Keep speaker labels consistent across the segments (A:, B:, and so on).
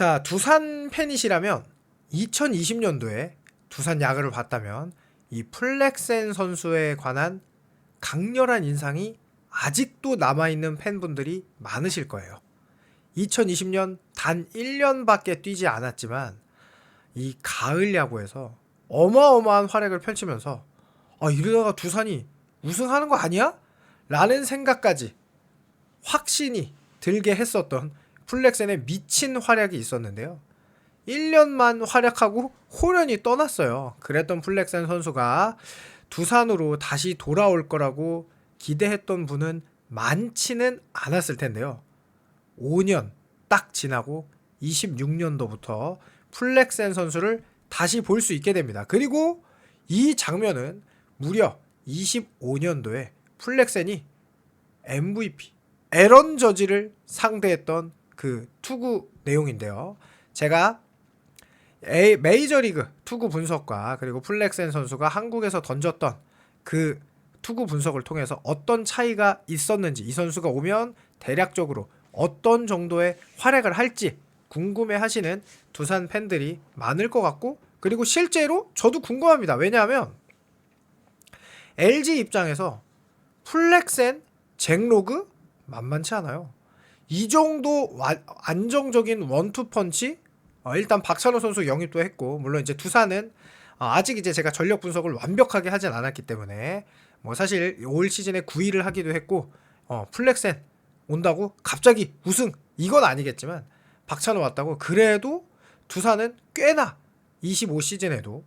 A: 자, 두산 팬이시라면 2020년도에 두산 야구를 봤다면 이 플렉센 선수에 관한 강렬한 인상이 아직도 남아있는 팬분들이 많으실 거예요. 2020년 단 1년밖에 뛰지 않았지만 이 가을 야구에서 어마어마한 활약을 펼치면서 아 이러다가 두산이 우승하는 거 아니야? 라는 생각까지 확신이 들게 했었던 플렉센의 미친 활약이 있었는데요. 1년만 활약하고 호련히 떠났어요. 그랬던 플렉센 선수가 두산으로 다시 돌아올 거라고 기대했던 분은 많지는 않았을 텐데요. 5년 딱 지나고 26년도부터 플렉센 선수를 다시 볼 수 있게 됩니다. 그리고 이 장면은 무려 25년도에 플렉센이 MVP 에런 저지를 상대했던 그 투구 내용인데요. 제가 A- 메이저리그 투구 분석과 그리고 플렉센 선수가 한국에서 던졌던 그 투구 분석을 통해서 어떤 차이가 있었는지 이 선수가 오면 대략적으로 어떤 정도의 활약을 할지 궁금해 하시는 두산 팬들이 많을 것 같고 그리고 실제로 저도 궁금합니다. 왜냐하면 LG 입장에서 플렉센 잭로그 만만치 않아요. 이 정도 와- 안정적인 원투 펀치 어, 일단 박찬호 선수 영입도 했고 물론 이제 두산은 어, 아직 이제 제가 전력 분석을 완벽하게 하진 않았기 때문에 뭐 사실 올 시즌에 9위를 하기도 했고 어, 플렉센 온다고 갑자기 우승 이건 아니겠지만 박찬호 왔다고 그래도 두산은 꽤나 25 시즌에도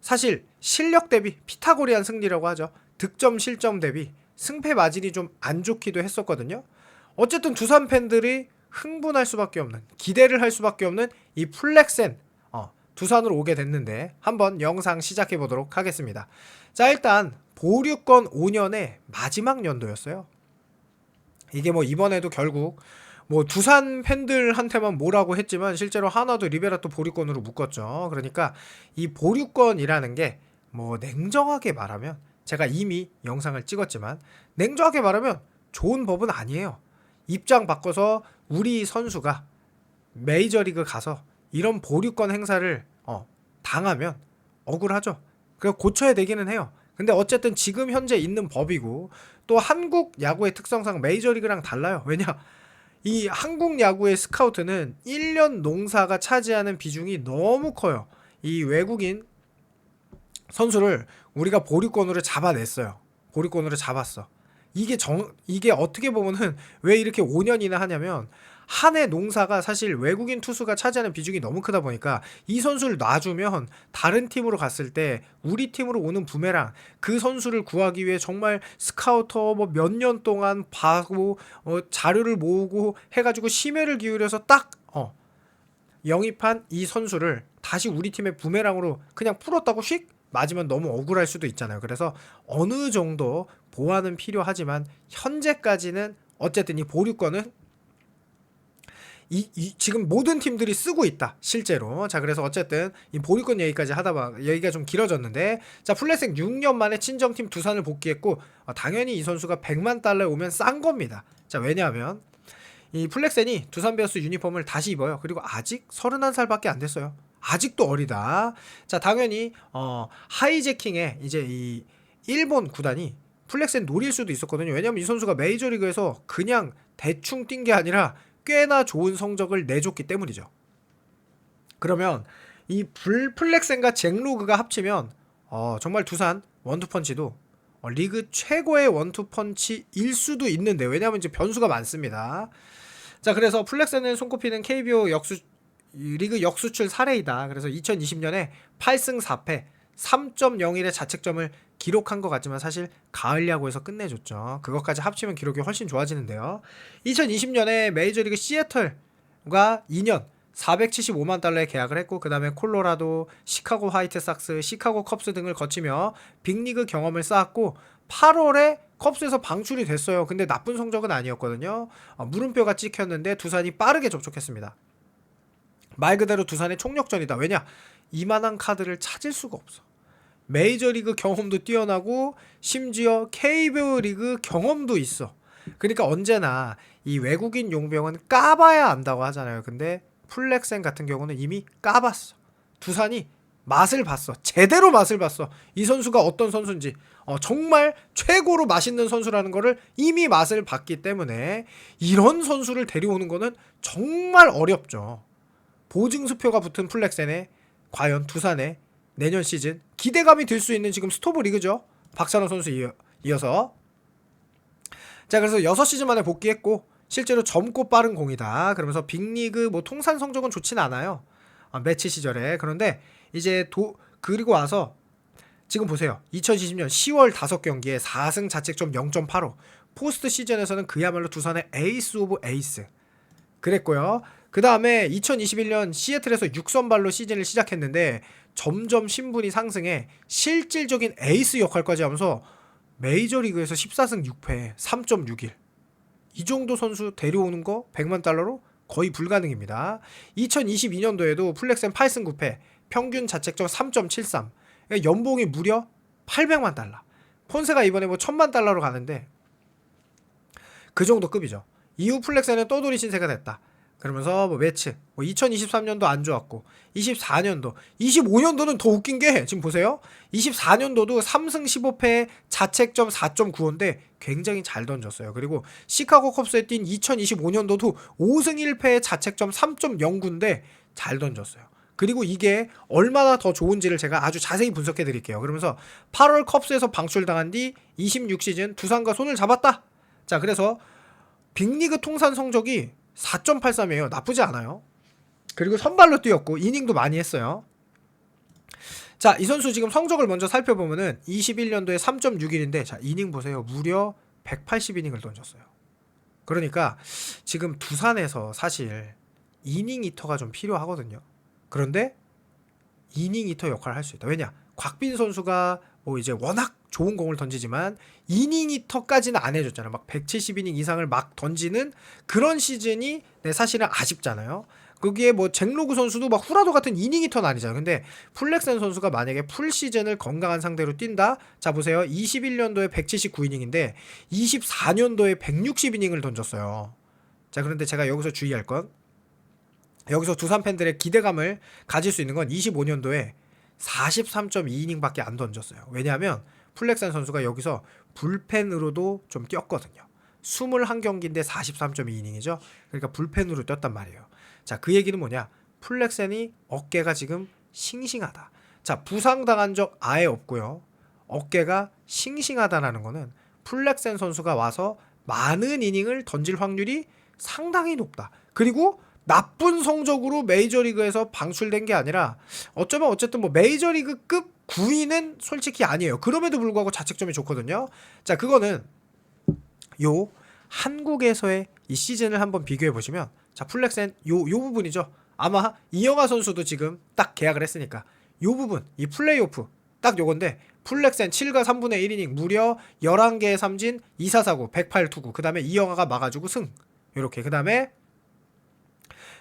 A: 사실 실력 대비 피타고리안 승리라고 하죠. 득점 실점 대비 승패 마진이 좀 안 좋기도 했었거든요. 어쨌든 두산 팬들이 흥분할 수밖에 없는 기대를 할 수밖에 없는 이 플렉센 어, 두산으로 오게 됐는데 한번 영상 시작해 보도록 하겠습니다. 자 일단 보류권 5년의 마지막 연도였어요. 이게 뭐 이번에도 결국 뭐 두산 팬들한테만 뭐라고 했지만 실제로 하나도 리베라토 보류권으로 묶었죠. 그러니까 이 보류권이라는 게 뭐 냉정하게 말하면 제가 이미 영상을 찍었지만 냉정하게 말하면 좋은 법은 아니에요. 입장 바꿔서 우리 선수가 메이저리그 가서 이런 보류권 행사를 어, 당하면 억울하죠. 그 고쳐야 되기는 해요. 근데 어쨌든 지금 현재 있는 법이고 또 한국 야구의 특성상 메이저리그랑 달라요. 왜냐? 이 한국 야구의 스카우트는 1년 농사가 차지하는 비중이 너무 커요. 이 외국인 선수를 우리가 보류권으로 잡아냈어요. 보류권으로 잡았어. 이게 정 이게 어떻게 보면은 왜 이렇게 5년이나 하냐면 한해 농사가 사실 외국인 투수가 차지하는 비중이 너무 크다 보니까 이 선수를 놔주면 다른 팀으로 갔을 때 우리 팀으로 오는 부메랑 그 선수를 구하기 위해 정말 스카우터 뭐 몇 년 동안 봐고 어, 자료를 모으고 해가지고 심혈을 기울여서 딱 어, 영입한 이 선수를 다시 우리 팀의 부메랑으로 그냥 풀었다고 휙 맞으면 너무 억울할 수도 있잖아요. 그래서 어느 정도 보완은 필요하지만 현재까지는 어쨌든 이 보류권은 이, 이 지금 모든 팀들이 쓰고 있다 실제로. 자 그래서 어쨌든 이 보류권 얘기까지 하다가 얘기가 좀 길어졌는데 자 플레생 6년 만에 친정팀 두산을 복귀했고 어, 당연히 이 선수가 100만 달러에 오면 싼 겁니다. 자 왜냐하면 이 플렉센이 두산 베어스 유니폼을 다시 입어요. 그리고 아직 31살밖에 안 됐어요. 아직도 어리다. 자 당연히 어 하이제킹에 이제 이 일본 구단이 플렉센 노릴 수도 있었거든요 왜냐면 이 선수가 메이저리그에서 그냥 대충 뛴 게 아니라 꽤나 좋은 성적을 내줬기 때문이죠. 그러면 이 불 플렉센과 잭로그가 합치면 어, 정말 두산 원투펀치도 어, 리그 최고의 원투펀치일 수도 있는데 왜냐하면 이제 변수가 많습니다. 자 그래서 플렉센을 손꼽히는 KBO 역수 이 리그 역수출 사례이다. 그래서 2020년에 8승 4패 3.01의 자책점을 기록한 것 같지만 사실 가을 야구에서 끝내줬죠. 그것까지 합치면 기록이 훨씬 좋아지는데요. 2020년에 메이저리그 시애틀과 2년 475만 달러에 계약을 했고 그 다음에 콜로라도, 시카고 화이트삭스, 시카고 컵스 등을 거치며 빅리그 경험을 쌓았고 8월에 컵스에서 방출이 됐어요. 근데 나쁜 성적은 아니었거든요. 어, 물음표가 찍혔는데 두산이 빠르게 접촉했습니다. 말 그대로 두산의 총력전이다. 왜냐? 이만한 카드를 찾을 수가 없어. 메이저리그 경험도 뛰어나고 심지어 KBO 리그 경험도 있어. 그러니까 언제나 이 외국인 용병은 까봐야 안다고 하잖아요. 근데 플렉센 같은 경우는 이미 까봤어. 두산이 맛을 봤어. 제대로 맛을 봤어. 이 선수가 어떤 선수인지. 어, 정말 최고로 맛있는 선수라는 거를 이미 맛을 봤기 때문에 이런 선수를 데려오는 거는 정말 어렵죠. 보증수표가 붙은 플렉센에 과연 두산의 내년 시즌 기대감이 들 수 있는 지금 스토브 리그죠. 박찬호 선수 이어, 이어 서 자 그래서 6시즌 만에 복귀했고 실제로 젊고 빠른 공이다. 그러면서 빅리그 뭐 통산 성적은 좋진 않아요. 아, 매치 시절에 그런데 이제 도 그리고 와서 지금 보세요. 2020년 10월 5경기에 4승 자책점 0.85. 포스트 시즌에서는 그야말로 두산의 에이스 오브 에이스. 그랬고요. 그 다음에 2021년 시애틀에서 6선발로 시즌을 시작했는데 점점 신분이 상승해 실질적인 에이스 역할까지 하면서 메이저리그에서 14승 6패 3.61. 이 정도 선수 데려오는 거 100만 달러로 거의 불가능입니다. 2022년도에도 플렉센 8승 9패, 평균 자책점 3.73. 그러니까 연봉이 무려 800만 달러. 폰세가 이번에 뭐 1000만 달러로 가는데 그 정도 급이죠. 이후 플렉센은 떠돌이 신세가 됐다. 그러면서 뭐 매치, 뭐 2023년도 안 좋았고, 24년도, 25년도는 더 웃긴 게 지금 보세요. 24년도도 3승 15패 자책점 4.95인데 굉장히 잘 던졌어요. 그리고 시카고 컵스에 뛴 2025년도도 5승 1패 자책점 3.09인데 잘 던졌어요. 그리고 이게 얼마나 더 좋은지를 제가 아주 자세히 분석해 드릴게요. 그러면서 8월 컵스에서 방출당한 뒤 26시즌 두산과 손을 잡았다. 자, 그래서 빅리그 통산 성적이 4.83이에요. 나쁘지 않아요. 그리고 선발로 뛰었고 이닝도 많이 했어요. 자, 이 선수 지금 성적을 먼저 살펴보면은 21년도에 3.61인데 자, 이닝 보세요. 무려 180이닝을 던졌어요. 그러니까 지금 두산에서 사실 이닝 히터가 좀 필요하거든요. 그런데 이닝 히터 역할을 할 수 있다. 왜냐? 곽빈 선수가 뭐 이제 워낙 좋은 공을 던지지만 이닝 히터까지는 안 해줬잖아요. 막 170이닝 이상을 막 던지는 그런 시즌이 네, 사실은 아쉽잖아요. 거기에 뭐 잭로그 선수도 막 후라도 같은 이닝 히터는 아니잖아요. 근데 플렉센 선수가 만약에 풀 시즌을 건강한 상대로 뛴다. 자 보세요. 21년도에 179이닝인데 24년도에 160이닝을 던졌어요. 자 그런데 제가 여기서 주의할 건 여기서 두산 팬들의 기대감을 가질 수 있는 건 25년도에 43.2이닝밖에 안 던졌어요. 왜냐하면 플렉센 선수가 여기서 불펜으로도 좀 뛰었거든요. 21경기인데 43.2이닝이죠. 그러니까 불펜으로 뛰었단 말이에요. 자, 그 얘기는 뭐냐? 플렉센이 어깨가 지금 싱싱하다. 자, 부상당한 적 아예 없고요. 어깨가 싱싱하다라는 거는 플렉센 선수가 와서 많은 이닝을 던질 확률이 상당히 높다. 그리고 나쁜 성적으로 메이저리그에서 방출된 게 아니라 어쩌면 어쨌든 뭐 메이저리그급 9위는 솔직히 아니에요. 그럼에도 불구하고 자책점이 좋거든요. 자, 그거는 요 한국에서의 이 시즌을 한번 비교해 보시면 자, 플렉센 요 요 부분이죠. 아마 이영하 선수도 지금 딱 계약을 했으니까 요 부분 이 플레이오프 딱 요건데 플렉센 7과 3분의 1이닝 무려 11개의 삼진 2사사구 108투구 그 다음에 이영하가 막아주고 승 요렇게 그 다음에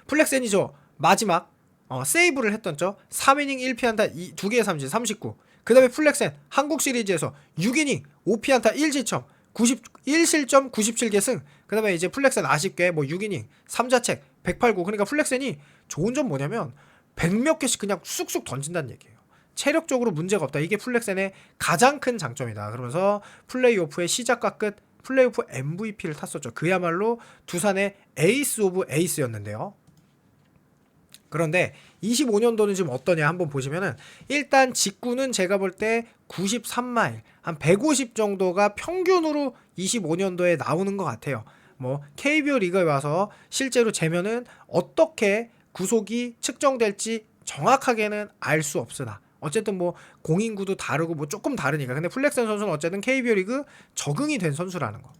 A: 플렉센이죠. 마지막 어, 세이브를 했던 죠 3이닝 1피안타 2개의 삼진 39. 그 다음에 플렉센 한국 시리즈에서 6이닝 5피안타 1지점 91실점 97개 승. 그 다음에 이제 플렉센 아쉽게 뭐 6이닝 3자책 108구. 그러니까 플렉센이 좋은 점 뭐냐면 100몇 개씩 그냥 쑥쑥 던진다는 얘기예요. 체력적으로 문제가 없다. 이게 플렉센의 가장 큰 장점이다. 그러면서 플레이오프의 시작과 끝 플레이오프 MVP를 탔었죠. 그야말로 두산의 에이스 오브 에이스였는데요. 그런데 25년도는 지금 어떠냐 한번 보시면은 일단 직구는 제가 볼 때 93마일 한 150 정도가 평균으로 25년도에 나오는 것 같아요. 뭐 KBO 리그에 와서 실제로 재면은 어떻게 구속이 측정될지 정확하게는 알 수 없으나 어쨌든 뭐 공인구도 다르고 뭐 조금 다르니까 근데 플렉센 선수는 어쨌든 KBO 리그 적응이 된 선수라는 거.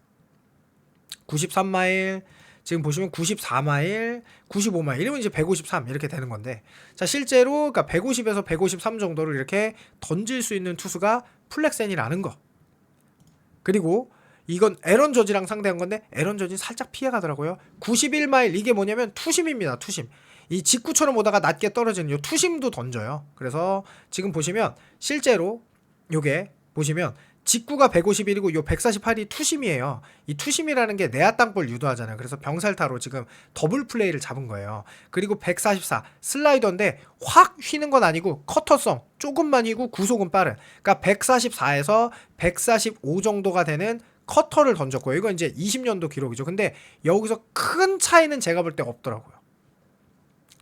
A: 93마일 지금 보시면 94마일, 95마일 이러면 이제 153 이렇게 되는 건데 자 실제로 그러니까 150에서 153 정도를 이렇게 던질 수 있는 투수가 플렉센이라는 거. 그리고 이건 에런 저지랑 상대한 건데 에런 저지 살짝 피해가더라고요. 91마일 이게 뭐냐면 투심입니다. 투심. 이 직구처럼 오다가 낮게 떨어지는 요 투심도 던져요. 그래서 지금 보시면 실제로 요게 보시면 직구가 151이고 요 148이 투심이에요. 이 투심이라는 게 내야 땅볼 유도하잖아요. 그래서 병살타로 지금 더블 플레이를 잡은 거예요. 그리고 144 슬라이더인데 확 휘는 건 아니고 커터성 조금만 휘고 구속은 빠른. 그러니까 144에서 145 정도가 되는 커터를 던졌고요. 이건 이제 20년도 기록이죠. 근데 여기서 큰 차이는 제가 볼 때 없더라고요.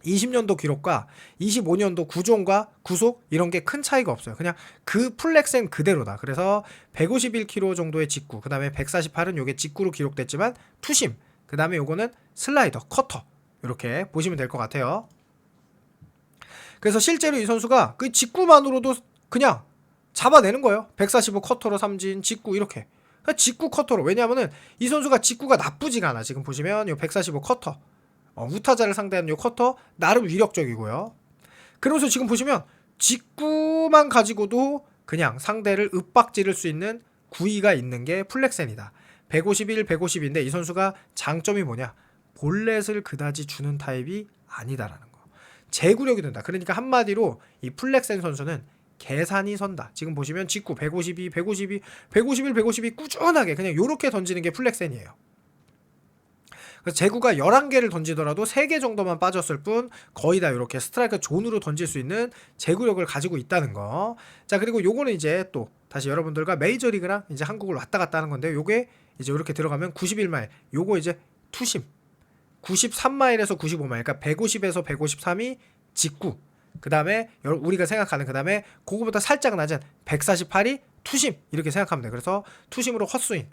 A: 20년도 기록과 25년도 구종과 구속 이런 게 큰 차이가 없어요. 그냥 그 플렉센 그대로다. 그래서 151km 정도의 직구, 그 다음에 148은 요게 직구로 기록됐지만 투심, 그 다음에 요거는 슬라이더, 커터 이렇게 보시면 될 것 같아요. 그래서 실제로 이 선수가 그 직구만으로도 그냥 잡아내는 거예요. 145 커터로 삼진, 직구 이렇게. 그냥 직구 커터로. 왜냐하면은 이 선수가 직구가 나쁘지가 않아. 지금 보시면 요 145 커터. 어, 우타자를 상대하는 요 커터 나름 위력적이고요. 그러면서 지금 보시면 직구만 가지고도 그냥 상대를 윽박지를 수 있는 구위가 있는 게 플렉센이다. 151, 150인데 이 선수가 장점이 뭐냐? 볼넷을 그다지 주는 타입이 아니다라는 거. 제구력이 된다. 그러니까 한마디로 이 플렉센 선수는 계산이 선다. 지금 보시면 직구 152, 152, 151, 152 꾸준하게 그냥 요렇게 던지는 게 플렉센이에요. 그래서 제구가 11개를 던지더라도 3개 정도만 빠졌을 뿐 거의 다 이렇게 스트라이크 존으로 던질 수 있는 제구력을 가지고 있다는 거. 자, 그리고 요거는 이제 또 다시 여러분들과 메이저리그랑 이제 한국을 왔다 갔다 하는 건데 요게 이제 이렇게 들어가면 91마일. 요거 이제 투심. 93마일에서 95마일. 그러니까 150에서 153이 직구. 그다음에 우리가 생각하는 그다음에 그거보다 살짝 낮은 148이 투심 이렇게 생각하면 돼. 그래서 투심으로 헛스윙.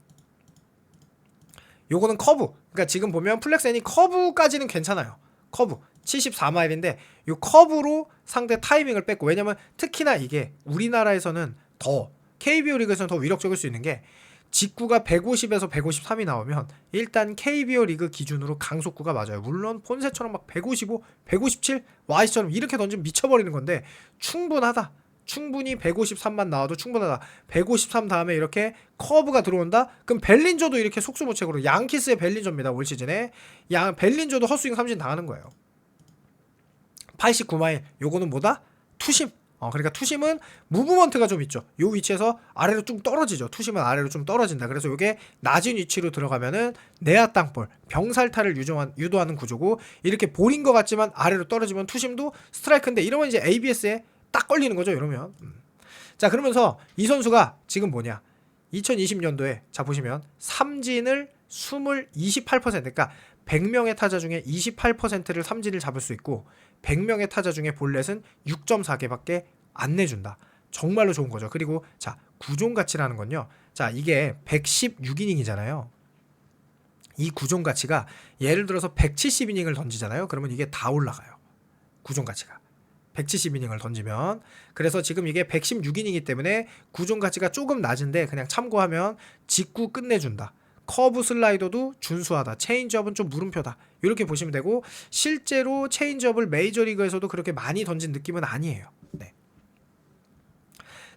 A: 요거는 커브. 그러니까 지금 보면 플렉센이 커브까지는 괜찮아요. 커브. 74마일인데 요 커브로 상대 타이밍을 뺐고 왜냐면 특히나 이게 우리나라에서는 더 KBO 리그에서는 더 위력적일 수 있는 게 직구가 150에서 153이 나오면 일단 KBO 리그 기준으로 강속구가 맞아요. 물론 폰세처럼 막 155, 157, 와이스처럼 이렇게 던지면 미쳐버리는 건데 충분하다. 충분히 153만 나와도 충분하다. 153 다음에 이렇게 커브가 들어온다? 그럼 벨린저도 이렇게 속수무책으로 양키스의 벨린저입니다. 올 시즌에. 양 벨린저도 헛스윙 삼진 당하는 거예요. 89마일 요거는 뭐다? 투심. 어 그러니까 투심은 무브먼트가 좀 있죠. 요 위치에서 아래로 좀 떨어지죠. 투심은 아래로 좀 떨어진다. 그래서 요게 낮은 위치로 들어가면은 내야 땅볼, 병살타를 유정한, 유도하는 구조고 이렇게 볼인 것 같지만 아래로 떨어지면 투심도 스트라이크인데 이러면 이제 ABS에 딱 걸리는 거죠. 이러면. 음. 자 그러면서 이 선수가 지금 뭐냐? 2020년도에 자 보시면 삼진을 20 28% 그러니까 100명의 타자 중에 28%를 삼진을 잡을 수 있고 100명의 타자 중에 볼넷은 6.4개밖에 안 내준다. 정말로 좋은 거죠. 그리고 자 구종 가치라는 건요. 자 이게 116이닝이잖아요. 이 구종 가치가 예를 들어서 170이닝을 던지잖아요. 그러면 이게 다 올라가요. 구종 가치가. 170이닝을 던지면 그래서 지금 이게 116이닝이기 때문에 구종 가치가 조금 낮은데 그냥 참고하면 직구 끝내준다. 커브 슬라이더도 준수하다. 체인지업은 좀 물음표다. 이렇게 보시면 되고 실제로 체인지업을 메이저리그에서도 그렇게 많이 던진 느낌은 아니에요. 네.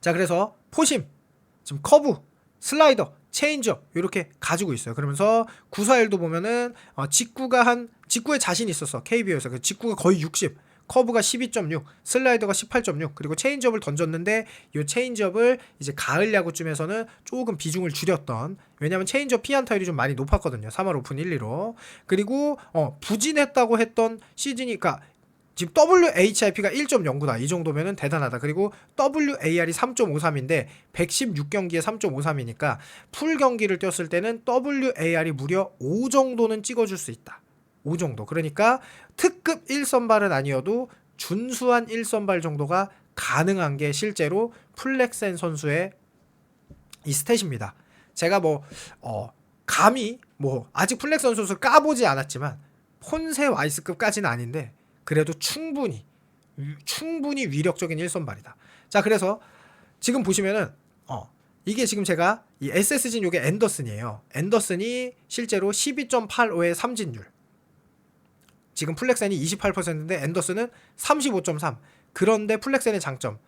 A: 자 그래서 포심 지금 커브 슬라이더 체인지업 이렇게 가지고 있어요. 그러면서 941도 보면은 어, 직구가 한 직구에 자신 있었어 KBO에서 그 직구가 거의 60 커브가 12.6, 슬라이더가 18.6, 그리고 체인지업을 던졌는데 이 체인지업을 이제 가을 야구쯤에서는 조금 비중을 줄였던 왜냐하면 체인지업 피안타율이 좀 많이 높았거든요. 3할 오픈 1, 2로 그리고 어, 부진했다고 했던 시즌이 그러니까 지금 WHIP가 1.09다. 이 정도면은 대단하다. 그리고 WAR이 3.53인데 116경기에 3.53이니까 풀 경기를 뛰었을 때는 WAR이 무려 5 정도는 찍어줄 수 있다. 5 정도. 그러니까 특급 1선발은 아니어도 준수한 1선발 정도가 가능한 게 실제로 플렉센 선수의 이 스탯입니다. 제가 뭐, 어, 감히 뭐, 아직 플렉센 선수를 까보지 않았지만, 폰세 와이스급까지는 아닌데, 그래도 충분히, 위- 충분히 위력적인 1선발이다. 자, 그래서 지금 보시면은, 어, 이게 지금 제가 이 SSG는 요게 앤더슨이에요. 앤더슨이 실제로 12.85의 삼진율. 지금 플렉센이 28%인데 앤더슨은 35.3. 그런데 플렉센의 장점.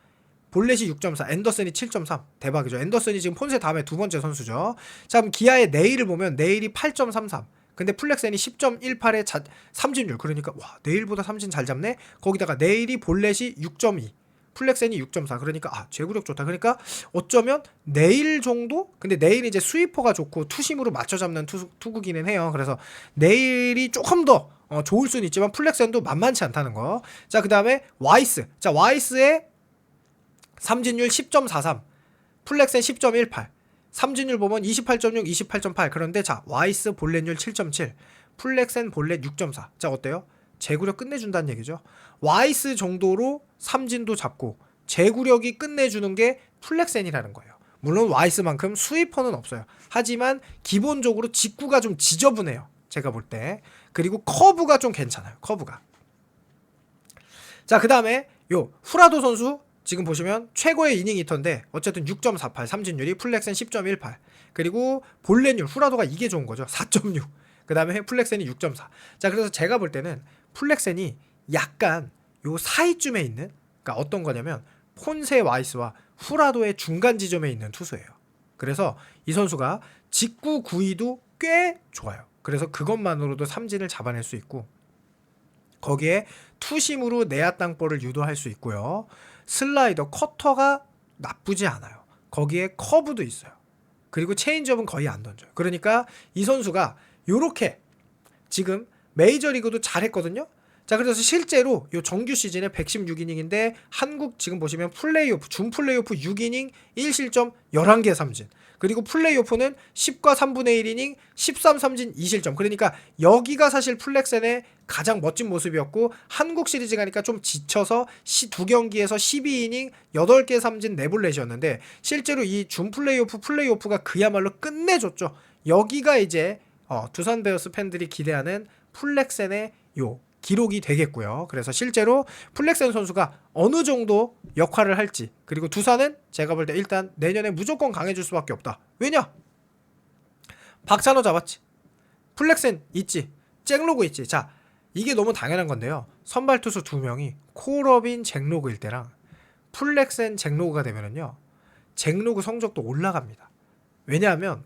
A: 볼넷이 6.4, 앤더슨이 7.3. 대박이죠. 앤더슨이 지금 폰세 다음에 두 번째 선수죠. 자, 그럼 기아의 네일을 보면 네일이 8.33. 근데 플렉센이 10.18의 자, 삼진율. 그러니까 와, 네일보다 삼진 잘 잡네. 거기다가 네일이 볼넷이 6.2. 플렉센이 6.4 그러니까 아 제구력 좋다 그러니까 어쩌면 내일 정도 근데 내일 이제 스위퍼가 좋고 투심으로 맞춰 잡는 투, 투구기는 해요 그래서 내일이 조금 더 어, 좋을 수는 있지만 플렉센도 만만치 않다는 거 자 그 다음에 와이스 자 와이스의 삼진율 10.43 플렉센 10.18 삼진율 보면 28.6 28.8 그런데 자 와이스 볼넷율 7.7 플렉센 볼넷 6.4 자 어때요 제구력 끝내준다는 얘기죠 와이스 정도로 삼진도 잡고 제구력이 끝내주는 게 플렉센이라는 거예요. 물론 와이스만큼 스위퍼는 없어요. 하지만 기본적으로 직구가 좀 지저분해요. 제가 볼 때. 그리고 커브가 좀 괜찮아요. 커브가. 자, 그 다음에 요 후라도 선수 지금 보시면 최고의 이닝 히터인데 어쨌든 6.48 삼진율이 플렉센 10.18 그리고 볼넷율 후라도가 이게 좋은 거죠. 4.6. 그 다음에 플렉센이 6.4. 자, 그래서 제가 볼 때는 플렉센이 약간 요 사이쯤에 있는 그러니까 어떤 거냐면 폰세 와이스와 후라도의 중간 지점에 있는 투수예요. 그래서 이 선수가 직구 구위도 꽤 좋아요. 그래서 그것만으로도 삼진을 잡아낼 수 있고 거기에 투심으로 내야 땅볼을 유도할 수 있고요. 슬라이더 커터가 나쁘지 않아요. 거기에 커브도 있어요. 그리고 체인지업은 거의 안 던져요. 그러니까 이 선수가 요렇게 지금 메이저리그도 잘했거든요. 자, 그래서 실제로 요 정규 시즌에 116이닝인데 한국 지금 보시면 플레이오프, 준 플레이오프 6이닝 1실점 11개 삼진. 그리고 플레이오프는 10과 3분의 1이닝 13 삼진 2실점. 그러니까 여기가 사실 플렉센의 가장 멋진 모습이었고 한국 시리즈 가니까 좀 지쳐서 시, 두 경기에서 12이닝 8개 삼진 네블렛이었는데 실제로 이 준 플레이오프 플레이오프가 그야말로 끝내줬죠. 여기가 이제 어, 두산 베어스 팬들이 기대하는 플렉센의 요 기록이 되겠고요. 그래서 실제로 플렉센 선수가 어느 정도 역할을 할지 그리고 두산은 제가 볼 때 일단 내년에 무조건 강해질 수밖에 없다. 왜냐? 박찬호 잡았지. 플렉센 있지. 잭로그 있지. 자, 이게 너무 당연한 건데요. 선발 투수 두 명이 콜업인 잭로그일 때랑 플렉센 잭로그가 되면은요. 잭로그 성적도 올라갑니다. 왜냐하면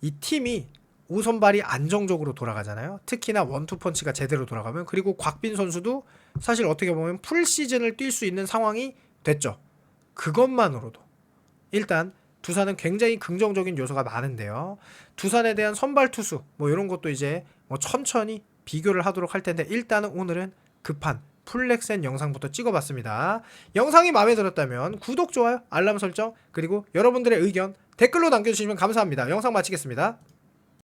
A: 이 팀이 오선발이 안정적으로 돌아가잖아요. 특히나 원투 펀치가 제대로 돌아가면 그리고 곽빈 선수도 사실 어떻게 보면 풀 시즌을 뛸 수 있는 상황이 됐죠. 그것만으로도 일단 두산은 굉장히 긍정적인 요소가 많은데요. 두산에 대한 선발 투수 뭐 이런 것도 이제 뭐 천천히 비교를 하도록 할 텐데 일단은 오늘은 급한 풀렉센 영상부터 찍어봤습니다. 영상이 마음에 들었다면 구독, 좋아요, 알람 설정 그리고 여러분들의 의견 댓글로 남겨주시면 감사합니다. 영상 마치겠습니다.